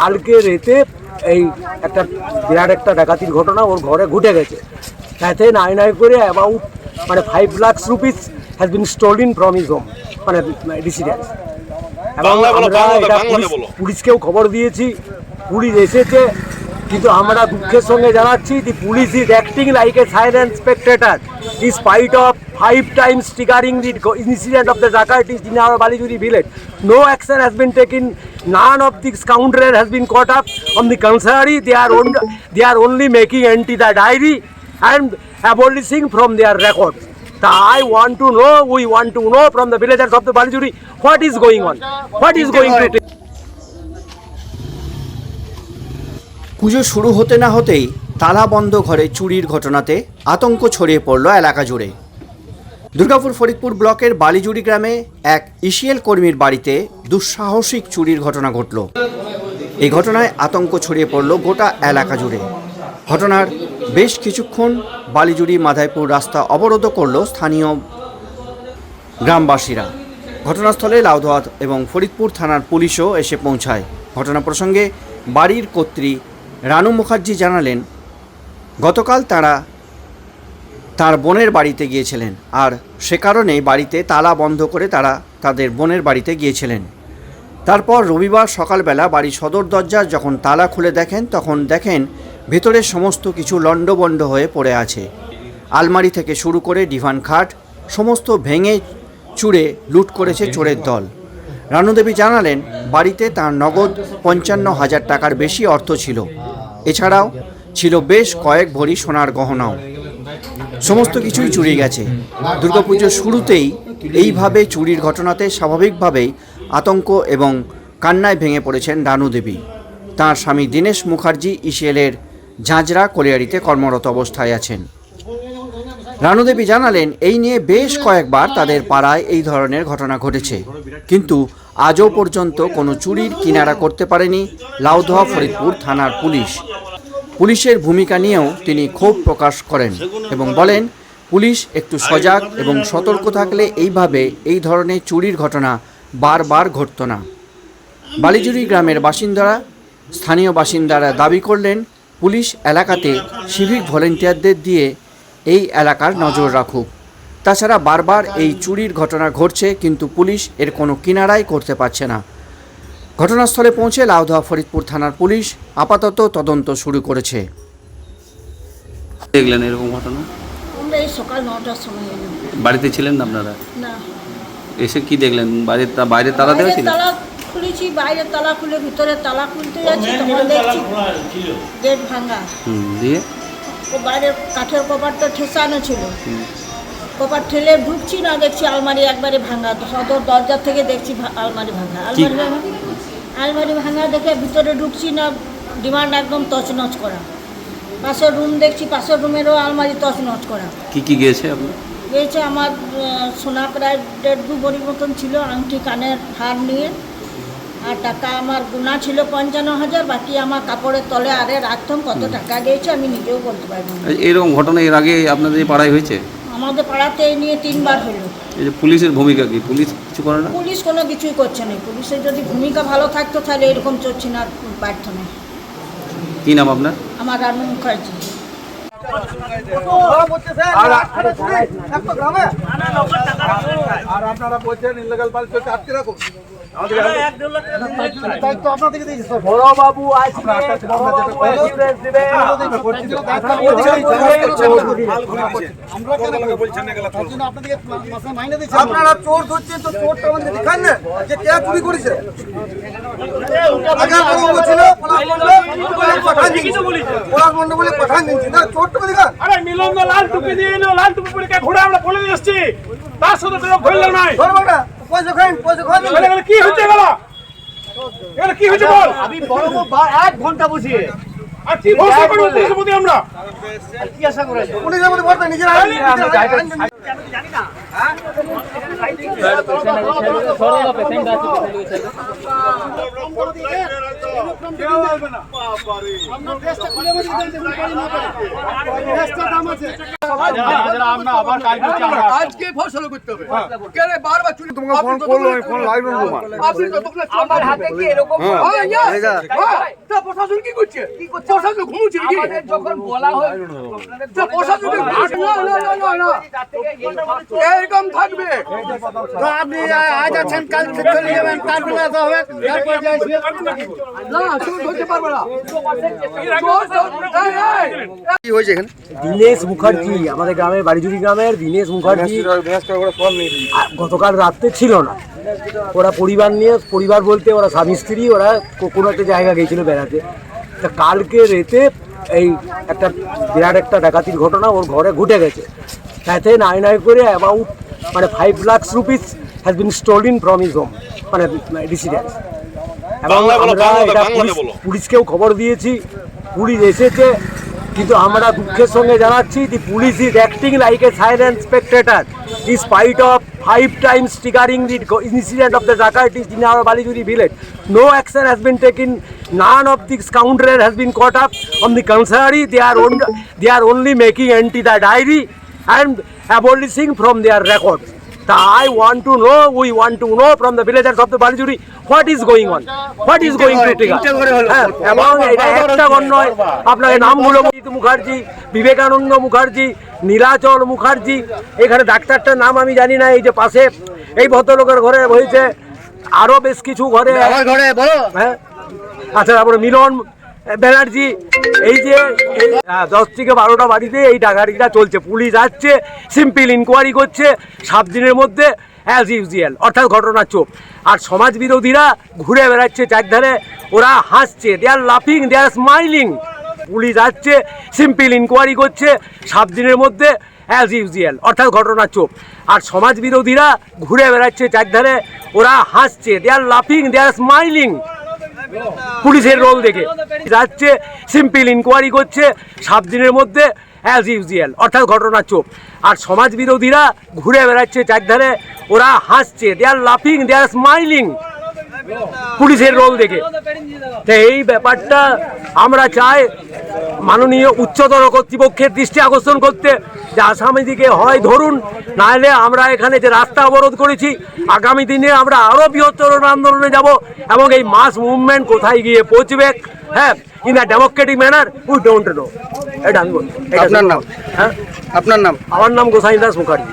কালকে রেতে এই একটা বিরাট একটা ডাকাতির ঘটনা ওর ঘরে ঘটে গেছে তাতে নাই নাই করে অ্যাবাউট মানে five lakhs rupees has been stolen from his home মানে রেসিডেন্স এবং আমরা এটা পুলিশ- পুলিশকেও খবর দিয়েছি পুলিশ এসেছে কিন্তু আমরা দুঃখের সঙ্গে জানাচ্ছি the police is acting like a silent spectator in spite of five times triggering the go- incident of the Zakatis in our Balijuri village. No action has been taken. None of the scoundrel has been caught up. On the contrary, they are, on, they are only making empty the diary and abolishing from their records. I want to know, we want to know from the villagers of the Balijuri what is going on. What is going to take. পুজো শুরু হতে না হতেই তালা বন্ধ ঘরে চুরির ঘটনাতে আতঙ্ক ছড়িয়ে পড়ল এলাকা জুড়ে দুর্গাপুর ফরিদপুর ব্লকের বালিজুড়ি গ্রামে এক ইসিএল কর্মীর বাড়িতে দুঃসাহসিক চুরির ঘটনা ঘটল। এই ঘটনায় আতঙ্ক ছড়িয়ে পড়ল গোটা এলাকা জুড়ে। ঘটনার বেশ কিছুক্ষণ বালিজুড়ি মাধাইপুর রাস্তা অবরোধ করল স্থানীয় গ্রামবাসীরা। ঘটনাস্থলে লাউদোয়াত এবং ফরিদপুর থানার পুলিশও এসে পৌঁছায়। ঘটনা প্রসঙ্গে বাড়ির কর্ত্রী রানু মুখার্জি জানালেন, গতকাল তারা তার বোনের বাড়িতে গিয়েছিলেন আর সে কারণে বাড়িতে তালা বন্ধ করে তারা তাদের বোনের বাড়িতে গিয়েছিলেন। তারপর রবিবার সকালবেলা বাড়ির সদর দরজার যখন তালা খুলে দেখেন, তখন দেখেন ভেতরে সমস্ত কিছু লণ্ডবণ্ড হয়ে পড়ে আছে। আলমারি থেকে শুরু করে ডিভান খাট, সমস্ত ভেঙে চুড়ে লুট করেছে চোরের দল। রানুদেবী জানালেন, বাড়িতে তার নগদ পঞ্চান্ন হাজার টাকার বেশি অর্থ ছিল। এছাড়াও ছিল বেশ কয়েক ভরি সোনার গহনাও। সমস্ত কিছুই চুরি গেছে। দুর্গাপুজোর শুরুতেই এইভাবে চুরির ঘটনাতে স্বাভাবিকভাবেই আতঙ্ক এবং কান্নায় ভেঙে পড়েছেন রানু দেবী। তাঁর স্বামী দীনেশ মুখার্জি ইসিএলের ঝাঁঝরা কলিয়ারিতে কর্মরত অবস্থায় আছেন। রানু দেবী জানালেন, এই নিয়ে বেশ কয়েকবার তাদের পাড়ায় এই ধরনের ঘটনা ঘটেছে। কিন্তু আজও পর্যন্ত কোনো চুরির কিনারা করতে পারেনি লাউদোয়া ফরিদপুর থানার পুলিশ। পুলিশের ভূমিকা নিয়েও তিনি ক্ষোভ প্রকাশ করেন এবং বলেন, পুলিশ একটু সজাগ এবং সতর্ক থাকলে এইভাবে এই ধরনের চুরির ঘটনা বারবার ঘটত না। বালিজুরি গ্রামের বাসিন্দারা, স্থানীয় বাসিন্দারা দাবি করলেন, পুলিশ এলাকাতে সিভিক ভলেন্টিয়ারদের দিয়ে এই এলাকার নজর রাখুক। তাছাড়া বারবার এই চুরির ঘটনা ঘটছে, কিন্তু পুলিশ এর কোনো কিনারাই করতে পারছে না। ঘটনাস্থলে পৌঁছে লাউদোয়া ফরিদপুর থানার পুলিশ আপাতত তদন্ত শুরু করেছে। দেখলেন এরকম ঘটনা? আমরা এই সকাল নটার সময় এলাম। বাড়িতে ছিলেন না আপনারা? না। এসে কি দেখলেন? বাইরের তা- বাইরে তালা দেওয়া বাইরের ছিল তালা খুলেছি বাইরের তালা খুলে ভিতরে তালা খুলতে যাচ্ছি তখন দেখছি গেট ভাঙা। হুম দিয়ে? ও বাইরের কাঠের কপারটা ঠেসানো ছিল। কপার ঠেলে ঢুকছি না দেখছি আলমারি একবারে ভাঙা। সদর দরজা থেকে দেখছি ভা- আলমারি ভাঙা। আলমারি ভাঙা। আলমারি ভাঙা দেখে ভিতরে ঢুকছি না ডিমান্ড একদম তছনছ করা। পাশের রুম দেখছি পাশের রুমেরও আলমারি তছনছ করা। কি কি গিয়েছে আপনার? গিয়েছে আমার সোনা প্রায় দেড় দু বড়ির মতন ছিল আংটি কানের হার নিয়ে। আর টাকা আমার গুণা ছিল পঞ্চান্ন হাজার বাকি আমার কাপড়ের তলে আরে রাখতাম কত টাকা গিয়েছে আমি নিজেও বলতে পারব এরকম ঘটনা এর আগে আপনাদের পাড়ায় হয়েছে? আমাদের পাড়াতে এই নিয়ে তিনবার হলো। এই যে পুলিশের ভূমিকা কি? পুলিশ কিছু করে না? পুলিশ কোনো কিছুই করছে না। পুলিশের যদি ভূমিকা ভালো থাকতো তাহলে এরকম চলছে না পারত না কি নাম আপনার? আমার রানু মুখার্জি। আর আপনারা বলছেন ইনলিগাল পাল চলছে আটকে রাখুন। আপনারা চোর ধরছেন তো চোরটা আমাদের দেখান না যে কে চুরি করেছে? আগে ছিল পলাশ মণ্ডল পাঠান দিচ্ছি পলাশ মণ্ডল বলে পাঠান দিচ্ছি না চোরটা দেখান আরে মিলন লাল টুপি দিয়ে লাল টুপি পরে ঘুরে আমরা বলে তার সাথে নাই। ধরবো না কি হচ্ছে এগুলো? কি হয়েছে বল? আমি বড়বাবু বা- এক ঘণ্টা বসিয়ে। আর কি ভরসা করব পুলিশের প্রতি আমরা? পুলিশের প্রতি ভরসা নিজের আইন- আজকে ফসল করতে হবে। কেন বারবার চুরি তোমাকে ফোন করল আমি ফোন লাইভ আপনি তো তোকে আমার হাতে কি এরকম প্রশাসন কি করছে? প্রশাসন ঘুমুচ্ছে নাকি? যখন বলা হয় প্রশাসন ঘুমুচ্ছে। না না না না না। এরকম থাকবে। না চোর ধরতে পারবে না। ধর- এই, এই, দীনেশ মুখার্জি। আমাদের গ্রামের বাড়িজুড়ি গ্রামের দীনেশ মুখার্জি। গতকাল রাত্রে ছিল না। ওরা পরিবার নিয়ে পরিবার বলতে ওরা স্বামী স্ত্রী ওরা কোনো একটা জায়গা গিয়েছিল বেড়াতে। তা কালকে রেতে এই একটা বিরাট একটা ডাকাতির ঘটনা ওর ঘরে ঘটে গেছে। তাতে নাই নাই করে অ্যাবাউট মানে five lakh rupees has been stolen from his home মানে রিসিডেন্স এবং আমরা এটা পুলিশ পুলিশকেও খবর দিয়েছি। পুলিশ এসেছে কিন্তু আমরা দুঃখের সঙ্গে জানাচ্ছি the police is acting like a silent spectator in spite of five times triggering the go- incident of the Zakatis in our Balijuri village. No action has been taken, none of the scoundrel has been caught up. On the contrary, they are, on, they are only making anti the diary and abolishing So I want to know, we want to know from the villagers of the Balijuri what is going on, what is going to trigger. হ্যাঁ, এবং এটা একটা ঘর নয় আপনাকে নামগুলো মুখার্জি বিবেকানন্দ মুখার্জি নীলাচল মুখার্জি এখানে ডাক্তারটার নাম আমি জানি না এই যে পাশে এই ভদ্রলোকের ঘরে হয়েছে আরও বেশ কিছু ঘরে ঘরে বলো। হ্যাঁ আচ্ছা তারপরে মিলন ব্যানার্জি এই যে দশ থেকে বারোটা বাড়িতে এই ডাকাতিটা চলছে। পুলিশ আসছে সিম্পল ইনকোয়ারি করছে, সাত দিনের মধ্যে অ্যাজ ইউজুয়াল অর্থাৎ ঘটনা চোপ আর সমাজ বিরোধীরা ঘুরে বেড়াচ্ছে চারধারে, ওরা হাসছে দে আর লাফিং দে আর স্মাইলিং পুলিশ আসছে সিম্পল ইনকোয়ারি করছে, সাত দিনের মধ্যে অ্যাজ ইউজুয়াল অর্থাৎ ঘটনা চোপ আর সমাজ বিরোধীরা ঘুরে বেড়াচ্ছে চারধারে, ওরা হাসছে দে আর লাফিং দে আর স্মাইলিং পুলিশের রোল দেখে। যাচ্ছে সিম্পল ইনকোয়ারি করছে, সাত দিনের মধ্যে অ্যাজ ইউজুয়াল অর্থাৎ ঘটনা চোপ আর সমাজ বিরোধীরা ঘুরে বেড়াচ্ছে চারধারে। ওরা হাসছে দে আর লাফিং দে আর স্মাইলিং পুলিশের রোল দেখে। তো এই ব্যাপারটা আমরা চাই মাননীয় উচ্চতর কর্তৃপক্ষের দৃষ্টি আকর্ষণ করতে যে আসামিদিকে হয় ধরুন নাহলে আমরা এখানে যে রাস্তা অবরোধ করেছি আগামী দিনে আমরা আরও বৃহত্তর আন্দোলনে যাব এবং এই মাস মুভমেন্ট কোথায় গিয়ে পৌঁছবে হ্যাঁ in a democratic manner we don't know এটা আমি বলি। আপনার নাম? হ্যাঁ আপনার নাম আমার নাম গোসাই দাস মুখার্জি